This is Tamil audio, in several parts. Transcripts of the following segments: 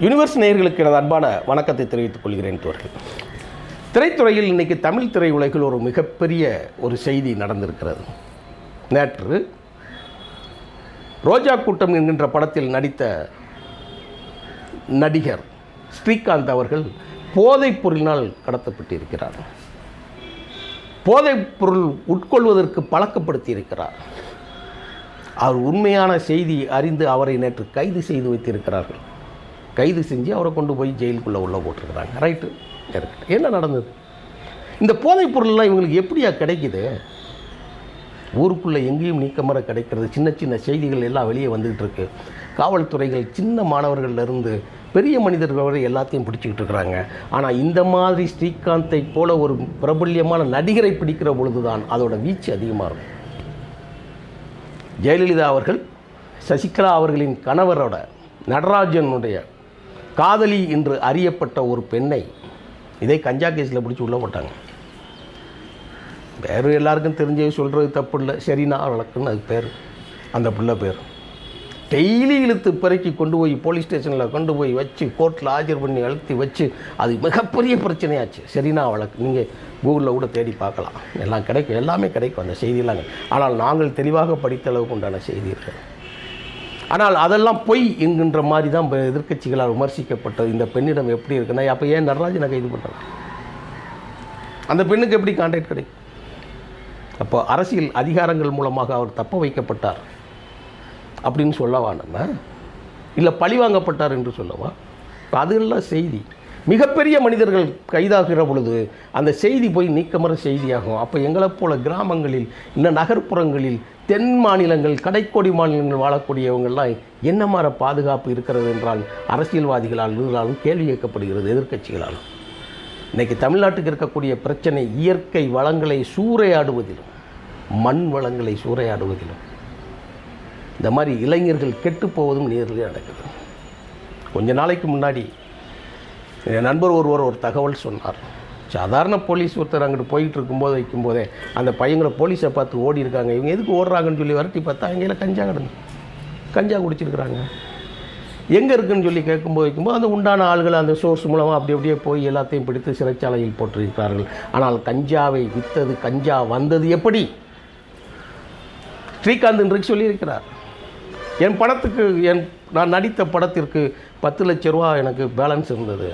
யூனிவர்ஸ் நேயர்களுக்கு எனது அன்பான வணக்கத்தை தெரிவித்துக் கொள்கிறேன் தோர்கள் திரைத்துறையில் இன்றைக்கி தமிழ் திரையுலகில் ஒரு மிகப்பெரிய ஒரு செய்தி நடந்திருக்கிறது. நேற்று ரோஜா கூட்டம் என்கின்ற படத்தில் நடித்த நடிகர் ஸ்ரீகாந்த் அவர்கள் போதைப் பொருளினால் கடத்தப்பட்டிருக்கிறார். போதைப் பொருள் உட்கொள்வதற்கு பழக்கப்படுத்தி இருக்கிறார் அவர் உண்மையான செய்தி அறிந்து அவரை நேற்று கைது செய்து வைத்திருக்கிறார்கள். கைது செஞ்சு அவரை கொண்டு போய் ஜெயிலுக்குள்ளே உள்ளே போட்டிருக்கிறாங்க. ரைட்டு இருக்கட்டும் என்ன நடந்தது? இந்த போதைப் பொருள்லாம் இவங்களுக்கு எப்படியா கிடைக்குது? ஊருக்குள்ளே எங்கேயும் நீக்கமர கிடைக்கிறது. சின்ன சின்ன செய்திகள் எல்லாம் வெளியே வந்துக்கிட்டு இருக்கு. காவல்துறைகள் சின்ன மாணவர்கள்லேருந்து பெரிய மனிதர்கள் வரை எல்லாத்தையும் பிடிச்சிக்கிட்டு இருக்கிறாங்க. ஆனால் இந்த மாதிரி ஸ்ரீகாந்தை போல ஒரு பிரபல்யமான நடிகரை பிடிக்கிற பொழுது தான் அதோட வீச்சு அதிகமாக இருக்கும். ஜெயலலிதா அவர்கள் சசிகலா அவர்களின் கணவரோட நடராஜனுடைய காதலி என்று அறியப்பட்ட ஒரு பெண்ணை இதே கஞ்சா கேஸில் பிடிச்சி உள்ள போட்டாங்க. பேர் எல்லாருக்கும் தெரிஞ்சே சொல்கிறது தப்பு இல்லை சரினா வழக்குன்னு அது பேர். அந்த பிள்ளை பேர். டெய்லி இழுத்து பிறக்கி கொண்டு போய் போலீஸ் ஸ்டேஷனில் கொண்டு போய் வச்சு கோர்ட்டில் ஆஜர் பண்ணி அழுத்தி வச்சு அது மிகப்பெரிய பிரச்சனையாச்சு. சரினா வழக்கு. நீங்கள் கூகுளில் கூட தேடி பார்க்கலாம். எல்லாம் கிடைக்கும். எல்லாமே கிடைக்கும் அந்த செய்தியெல்லாம். ஆனால் நாங்கள் தெளிவாக படித்த அளவுக்கு உண்டான செய்தி இருக்குது ஆனால் அதெல்லாம் பொய் என்கின்ற மாதிரி தான் எதிர்கட்சிகளால் எதிர்க்கட்சிகளால் விமர்சிக்கப்பட்டது. இந்த பெண்ணிடம் எப்படி இருக்குன்னா அப்போ ஏன் நடராஜனை கைது பண்ணுறாங்க அந்த பெண்ணுக்கு எப்படி கான்டாக்ட் கிடைக்கும்? அப்போ அரசியல் அதிகாரங்கள் மூலமாக அவர் தப்ப வைக்கப்பட்டார் அப்படின்னு சொல்லவா நம்ம? இல்லை பழி வாங்கப்பட்டார் என்று சொல்லவா? இப்ப அதெல்லாம் செய்தி. மிகப்பெரிய மனிதர்கள் கைதாகிற பொழுது அந்த செய்தி போய் நீக்கமர செய்தியாகும். அப்போ எங்களைப் போல கிராமங்களில் இல்லை நகர்ப்புறங்களில் தென் மாநிலங்கள் கடைக்கோடி மாநிலங்கள் வாழக்கூடியவங்கள்லாம் என்ன மாதிரி பாதுகாப்பு இருக்கிறது என்றால் அரசியல்வாதிகளால் இருந்தாலும் கேள்வி கேட்கப்படுகிறது எதிர்க்கட்சிகளாலும். இன்றைக்கி தமிழ்நாட்டுக்கு இருக்கக்கூடிய பிரச்சனை இயற்கை வளங்களை சூறையாடுவதிலும் மண் வளங்களை சூறையாடுவதிலும். இந்த மாதிரி இளைஞர்கள் கெட்டுப்போவதும் நேரில் நடக்குது. கொஞ்ச நாளைக்கு முன்னாடி என் நண்பர் ஒருவர் ஒரு தகவல் சொன்னார். சாதாரண போலீஸ் ஒருத்தர் அங்கிட்டு போயிட்டு இருக்கும்போது வைக்கும்போதே அந்த பையங்களை போலீஸை பார்த்து ஓடி இருக்காங்க. இவங்க எதுக்கு ஓடுறாங்கன்னு சொல்லி விரட்டி பார்த்தா அங்கேயில் கஞ்சா கிடந்து. கஞ்சா குடிச்சிருக்கிறாங்க. எங்கே இருக்குன்னு சொல்லி கேட்கும்போது வைக்கும்போது அந்த உண்டான ஆள்கள் அந்த சோர்ஸ் மூலமாக அப்படி அப்படியே போய் எல்லாத்தையும் பிடித்து சிறைச்சாலையில் போட்டிருக்கிறார்கள். ஆனால் கஞ்சாவை விற்றது கஞ்சா வந்தது எப்படி? ஸ்ரீகாந்த் இன்றைக்கு சொல்லியிருக்கிறார். என் படத்துக்கு என் நான் நடித்த படத்திற்கு பத்து லட்ச ரூபா எனக்கு பேலன்ஸ் இருந்தது.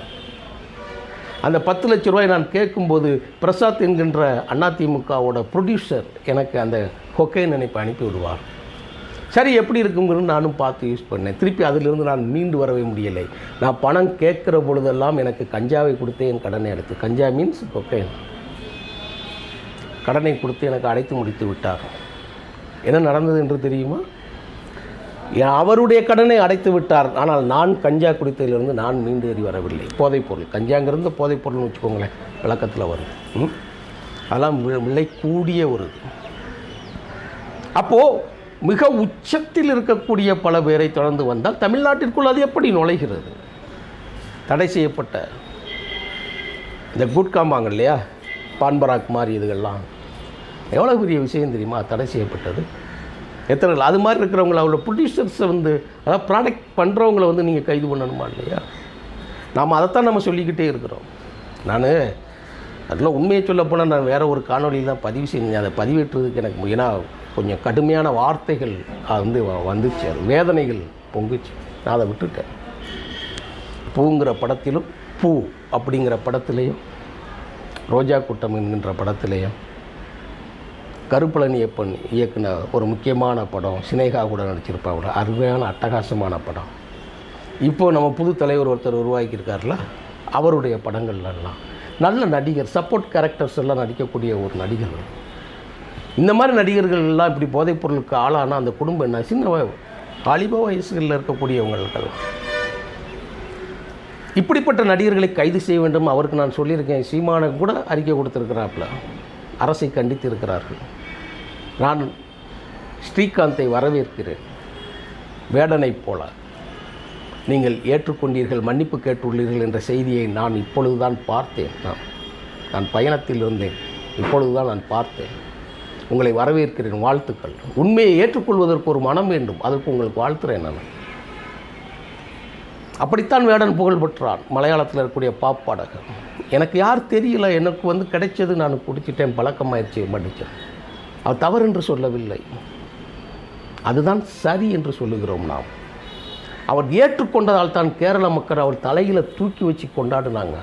அந்த பத்து லட்ச ரூபாய் நான் கேட்கும்போது பிரசாத் என்கின்ற அதிமுகவோட ப்ரொடியூசர் எனக்கு அந்த கொக்கைன் நினைப்பை அனுப்பி விடுவார். சரி எப்படி இருக்குங்கிறது நானும் பார்த்து யூஸ் பண்ணேன். திருப்பி அதிலிருந்து நான் மீண்டு வரவே முடியலை. நான் பணம் கேட்குற பொழுதெல்லாம் எனக்கு கஞ்சாவை கொடுத்து என் கடனை அடைத்து கஞ்சா மீன்ஸ் கொக்கைன் கடனை கொடுத்து எனக்கு அடைத்து முடித்து விட்டார். என்ன நடந்தது என்று தெரியுமா? அவருடைய கடனை அடைத்து விட்டார். ஆனால் நான் கஞ்சா குடித்ததிலிருந்து நான் மீண்டு ஏறி வரவில்லை. போதைப்பொருள் கஞ்சாங்கிறது போதைப்பொருள்னு வச்சுக்கோங்களேன் விளக்கத்தில் வருது. ம்? அதெல்லாம் விலை கூடிய ஒரு இது. அப்போது மிக உச்சத்தில் இருக்கக்கூடிய பல பேரை தொடர்ந்து வந்தால் தமிழ்நாட்டிற்குள் அது எப்படி நுழைகிறது? தடை செய்யப்பட்ட இந்த குட்காம்பாங்க இல்லையா? பான்பராக் மாதிரி இதுகள்லாம் எவ்வளோ பெரிய விஷயம் தெரியுமா? தடை செய்யப்பட்டது. எத்தனை நாள்? அது மாதிரி இருக்கிறவங்கள அவங்களோட ப்ரொடியூசர்ஸை வந்து அதாவது ப்ராடக்ட் பண்ணுறவங்கள வந்து நீங்கள் கைது பண்ணணுமா இல்லையா? நாம் அதைத்தான் நம்ம சொல்லிக்கிட்டே இருக்கிறோம். நான் அதெல்லாம் உண்மையை சொல்ல போனால் நான் வேறு ஒரு காணொலியில் தான் பதிவு செஞ்சேன். அதை பதிவேற்றுறதுக்கு எனக்கு ஏன்னா கொஞ்சம் கடுமையான வார்த்தைகள் வந்து வ- வந்துச்சு. அது வேதனைகள் பொங்குச்சு. நான் அதை விட்டுட்டேன். பூங்கிற படத்திலும் பூ அப்படிங்கிற படத்திலையும் ரோஜா கூட்டம் என்கின்ற படத்திலையும் கருப்பழனியப்பன் இயக்குன ஒரு முக்கியமான படம் சினேகா கூட நடிச்சிருப்பாங்க அருமையான அட்டகாசமான படம். இப்போது நம்ம புது தலைவர் ஒருத்தர் உருவாக்கியிருக்காருல அவருடைய படங்கள்லாம் நல்ல நடிகர் சப்போர்ட் கேரக்டர்ஸ் எல்லாம் நடிக்கக்கூடிய ஒரு நடிகர். இந்த மாதிரி நடிகர்கள் எல்லாம் இப்படி போதைப் பொருளுக்கு ஆளான அந்த குடும்பம் என்ன? சின்ன வாலிப வயசுகளில் இருக்கக்கூடியவங்கள்ட்ட இப்படிப்பட்ட நடிகர்களை கைது செய்ய வேண்டும். அவருக்கு நான் சொல்லியிருக்கேன். சீமானை கூட அறிக்கை கொடுத்துருக்கிறாப்புல. அரசை கண்டித்து இருக்கிறார்கள் நான் ஸ்ரீகாந்தை வரவேற்கிறேன். வேடனைப் போல. நீங்கள் ஏற்றுக்கொண்டீர்கள் மன்னிப்பு கேட்டுள்ளீர்கள் என்ற செய்தியை நான் இப்பொழுதுதான் பார்த்தேன். நான் நான் பயணத்தில் இருந்தேன். இப்பொழுதுதான் நான் பார்த்தேன். உங்களை வரவேற்கிறேன். வாழ்த்துக்கள். உண்மையை ஏற்றுக்கொள்வதற்கு ஒரு மனம் வேண்டும். அதற்கு உங்களுக்கு வாழ்த்துறேன் நான். அப்படித்தான் வேடன் புகழ் பெற்றான் மலையாளத்தில் இருக்கக்கூடிய பாப்பாடகர் எனக்கு யார் தெரியல எனக்கு வந்து கிடைச்சது நான் குடிச்சிட்டேன் பழக்கமாயிடுச்சு மன்னிச்சேன் அவர் தவறு என்று சொல்லவில்லை. அதுதான் சரி என்று சொல்லுகிறோம் நாம். அவர் ஏற்றுக்கொண்டதால் தான் கேரள மக்கள் அவர் தலையில் தூக்கி வச்சு கொண்டாடினாங்க.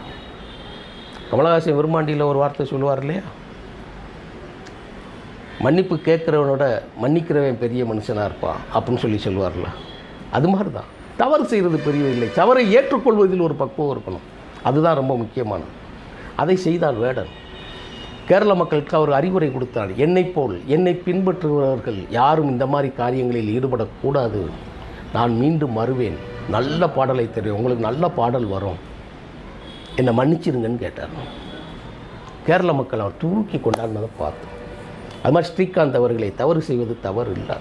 கமலஹாசன் விரும்மாண்டியில் ஒரு வார்த்தை சொல்லுவார் இல்லையா? மன்னிப்பு கேட்குறவனோட மன்னிக்கிறவன் பெரிய மனுஷனாக இருப்பான் அப்படின்னு சொல்லி சொல்லுவார்ல அது மாதிரி தான் தவறு செய்கிறது பெரிய இல்லை. தவறை ஏற்றுக்கொள்வதில் ஒரு பக்குவம் இருக்கணும். அதுதான் ரொம்ப முக்கியமானது. அதை செய்தால் வேடன். கேரள மக்களுக்கு அவர் அறிவுரை கொடுத்தார். என்னை போல் என்னை பின்பற்றுபவர்கள் யாரும் இந்த மாதிரி காரியங்களில் ஈடுபடக்கூடாது. நான் மீண்டும் வருவேன். நல்ல பாடலை தெரியும் உங்களுக்கு நல்ல பாடல் வரும். என்னை மன்னிச்சிருங்கன்னு கேட்டார். கேரள மக்கள் அவர் தூக்கி கொண்டாடினதை பார்த்தோம் அது மாதிரி ஸ்ரீகாந்த் அவர்களை தவறு செய்வது தவறு இல்லை.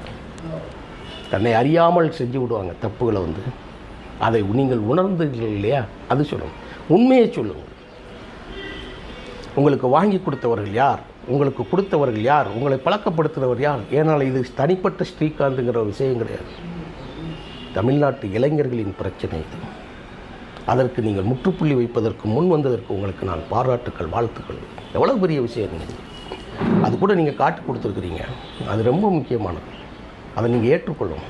தன்னை அறியாமல் செஞ்சு விடுவாங்க தப்புகளை வந்து. அதை நீங்கள் உணர்ந்தீர்கள் இல்லையா? அது சொல்லுங்கள் உண்மையை சொல்லுங்கள். உங்களுக்கு வாங்கி கொடுத்தவர்கள் யார்? உங்களுக்கு கொடுத்தவர்கள் யார்? உங்களை பழக்கப்படுத்துகிறவர் யார்? ஏனால் இது தனிப்பட்ட ஸ்ரீகாந்துங்கிற விஷயம் கிடையாது. தமிழ்நாட்டு இளைஞர்களின் பிரச்சனை இது. அதற்கு நீங்கள் முற்றுப்புள்ளி வைப்பதற்கு முன் வந்ததற்கு உங்களுக்கு நான் பாராட்டுக்கள் வாழ்த்துக்கள். எவ்வளோ பெரிய விஷயம் நீங்கள் அது கூட நீங்கள் காட்டு கொடுத்துருக்குறீங்க. அது ரொம்ப முக்கியமானது. அதை நீங்கள் ஏற்றுக்கொள்ளும்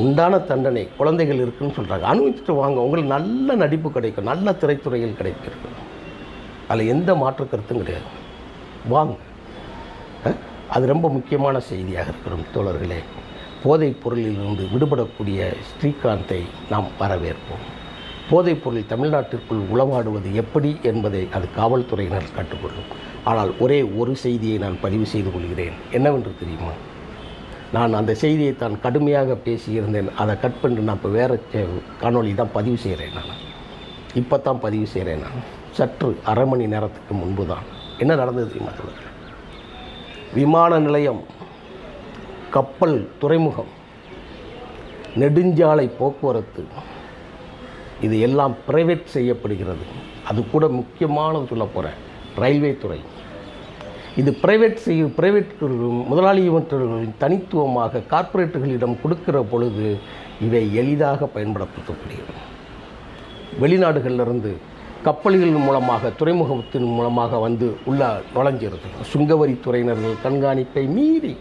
உண்டான தண்டனை குழந்தைகள் இருக்குன்னு சொல்கிறாங்க அனுபவிச்சுட்டு வாங்க. உங்களுக்கு நல்ல நடிப்பு கிடைக்கும். நல்ல திரைத்துறையில் கிடைக்கிறது அதில் எந்த மாற்று கருத்தும் கிடையாது. வாங்க. அது ரொம்ப முக்கியமான செய்தியாக இருக்கிறோம் தோழர்களே. போதைப் பொருளிலிருந்து விடுபடக்கூடிய ஸ்ரீகாந்தை நாம் வரவேற்போம். போதைப் பொருள் தமிழ்நாட்டிற்குள் உளவாடுவது எப்படி என்பதை அது காவல்துறையினர் கற்றுக்கொள்ளும் ஆனால் ஒரே ஒரு செய்தியை நான் பதிவு செய்து கொள்கிறேன். என்னவென்று தெரியுமா? நான் அந்த செய்தியை தான் கடுமையாக பேசியிருந்தேன். அதை கட் பண்ணி நான் இப்போ வேறு காணொளி தான் பதிவு செய்கிறேன் நான். இப்போ தான் பதிவு செய்கிறேன் நான். சற்று அரை மணி நேரத்துக்கு முன்பு தான் என்ன நடந்தது தெரியுமா விமான நிலையம் கப்பல் துறைமுகம் நெடுஞ்சாலை போக்குவரத்து இது எல்லாம் பிரைவேட் செய்யப்படுகிறது. அது கூட முக்கியமானது சொல்ல போகிறேன் ரயில்வே துறை. இது பிரைவேட் செய்ய பிரைவேட் முதலாளியவர்களின் தனித்துவமாக கார்ப்பரேட்டுகளிடம் கொடுக்கிற பொழுது இவை எளிதாக பயன்படுத்தப்படுகிறது. வெளிநாடுகளிலிருந்து கப்பல்கள் மூலமாக துறைமுகத்தின் மூலமாக வந்து உள்ள நுழைஞ்சிருது. சுங்கவரித்துறையினர்கள் கண்காணிப்பை மீறி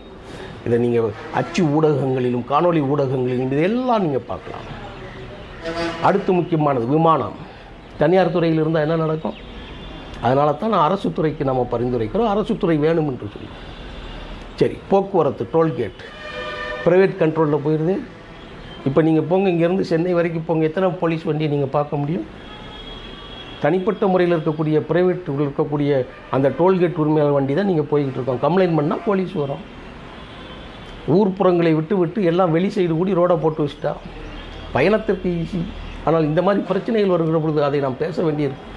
இதை நீங்கள் அச்சு ஊடகங்களிலும் காணொளி ஊடகங்களிலும் இதெல்லாம் நீங்கள் பார்க்கலாம். அடுத்து முக்கியமானது விமானம். தனியார் துறையில் இருந்தால் என்ன நடக்கும்? அதனால தான் அரசு துறைக்கு நம்ம பரிந்துரைக்கிறோம். அரசு துறை வேணும் என்று சொல்லி. சரி போக்குவரத்து டோல்கேட் ப்ரைவேட் கண்ட்ரோலில் போயிடுது இப்போ நீங்கள் போங்க இங்கேருந்து சென்னை வரைக்கும் போங்க. எத்தனை போலீஸ் வண்டியை நீங்கள் பார்க்க முடியும்? தனிப்பட்ட முறையில் இருக்கக்கூடிய பிரைவேட்டில் இருக்கக்கூடிய அந்த டோல்கேட் உரிமையாளர் வண்டி தான் நீங்கள் போய்கிட்டு இருக்கோம். கம்ப்ளைண்ட் பண்ணால் போலீஸ் வரும். ஊர்ப்புறங்களை விட்டு விட்டு எல்லாம் வெளி சைடு கூடி ரோடை போட்டு வச்சுட்டா. பயணத்திற்கு ஈஸி ஆனால் இந்த மாதிரி பிரச்சனைகள் வருகிற பொழுது அதை நாம் பேச வேண்டியிருக்கு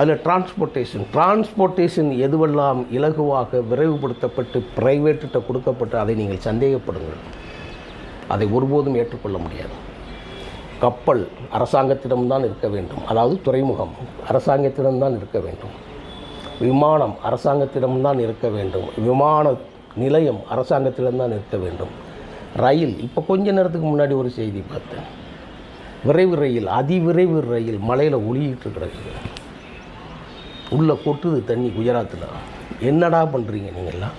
அதில் டிரான்ஸ்போர்ட்டேஷன் டிரான்ஸ்போர்ட்டேஷன் எதுவெல்லாம் இலகுவாக விரைவுபடுத்தப்பட்டு பிரைவேட்டிட்ட கொடுக்கப்பட்டு அதை நீங்கள் சந்தேகப்படுங்கள். அதை ஒருபோதும் ஏற்றுக்கொள்ள முடியாது. கப்பல் அரசாங்கத்திடம்தான் இருக்க வேண்டும். அதாவது துறைமுகம் அரசாங்கத்திடம்தான் இருக்க வேண்டும். விமானம் அரசாங்கத்திடம்தான் இருக்க வேண்டும். விமான நிலையம் அரசாங்கத்திடம்தான் இருக்க வேண்டும். ரயில் இப்போ கொஞ்ச நேரத்துக்கு முன்னாடி ஒரு செய்தி பார்த்தேன். விரைவு ரயில் அதிவிரைவு ரயில் மலையில் ஒளியிட்டு கிடக்குது. உள்ளே கொட்டுது தண்ணி குஜராத்தில் என்னடா பண்ணுறீங்க நீங்கள்லாம்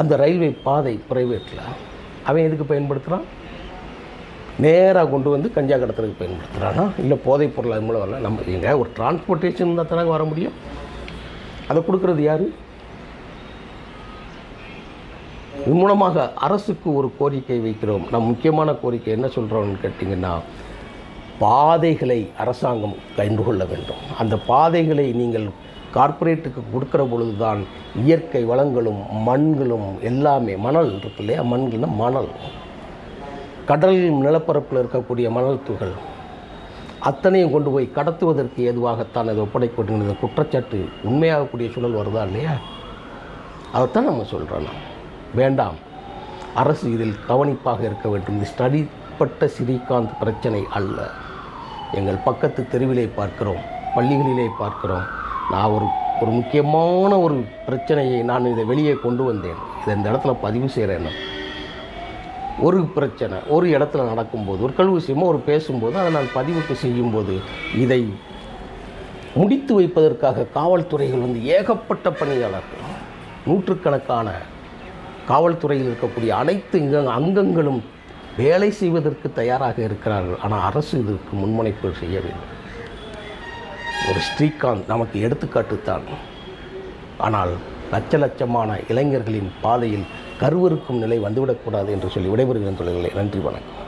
அந்த ரயில்வே பாதை ப்ரைவேட்டில் அவன் எதுக்கு பயன்படுத்துகிறான் நேராக கொண்டு வந்து கஞ்சா கடத்துறதுக்கு பயன்படுத்துகிறானா இல்லை போதைப் பொருள் அது மூலம் வரல? நம்ம எங்க ஒரு டிரான்ஸ்போர்ட்டேஷன் இருந்தால் தானே வர முடியும். அதை கொடுக்குறது யார்? இது மூலமாக அரசுக்கு ஒரு கோரிக்கை வைக்கிறோம். நம் முக்கியமான கோரிக்கை என்ன சொல்கிறோம்னு கேட்டிங்கன்னா பாதைகளை அரசாங்கம் கண்டு கொள்ள வேண்டும். அந்த பாதைகளை நீங்கள் கார்ப்பரேட்டுக்கு கொடுக்குற பொழுது தான் இயற்கை வளங்களும் மண்களும் எல்லாமே மணல் இருக்கு இல்லையா? மண்கள்னால் மணல். கடல் நிலப்பரப்பில் இருக்கக்கூடிய மணல் துகள் அத்தனையும் கொண்டு போய் கடத்துவதற்கு ஏதுவாகத்தான் அதை ஒப்படைக்கப்படுகிறது குற்றச்சாட்டு உண்மையாகக்கூடிய சூழல் வருதா இல்லையா? அதைத்தான் நம்ம சொல்கிறோம் வேண்டாம். அரசு இதில் கவனிப்பாக இருக்க வேண்டும். இது ஸ்டடிப்பட்ட ஸ்ரீகாந்த் பிரச்சனை அல்ல. எங்கள் பக்கத்து தெருவிலே பார்க்கிறோம். பள்ளிகளிலே பார்க்கிறோம். நான் ஒரு ஒரு முக்கியமான ஒரு பிரச்சனையை நான் இதை வெளியே கொண்டு வந்தேன். இதை இந்த இடத்துல பதிவு செய்கிறேன். நான். ஒரு பிரச்சனை ஒரு இடத்துல நடக்கும்போது ஒரு கல்வி விஷயமோ ஒரு பேசும்போது அதை நான் பதிவுக்கு செய்யும்போது இதை முடித்து வைப்பதற்காக காவல்துறைகள் வந்து ஏகப்பட்ட பணியாளர்கள் நூற்றுக்கணக்கான காவல்துறையில் இருக்கக்கூடிய அனைத்து இங்க அங்கங்களும் வேலை செய்வதற்கு தயாராக இருக்கிறார்கள். ஆனால் அரசு இதற்கு முன்முனைப்பு செய்ய வேண்டும் ஒரு ஸ்ரீகாந்த் நமக்கு எடுத்துக்காட்டுத்தான் ஆனால் லட்ச லட்சமான இளைஞர்களின் பாதையில் கருவறுக்கும் நிலை வந்துவிடக்கூடாது என்று சொல்லி விடைபெறுகிறேன் தொழில்களை நன்றி வணக்கம்.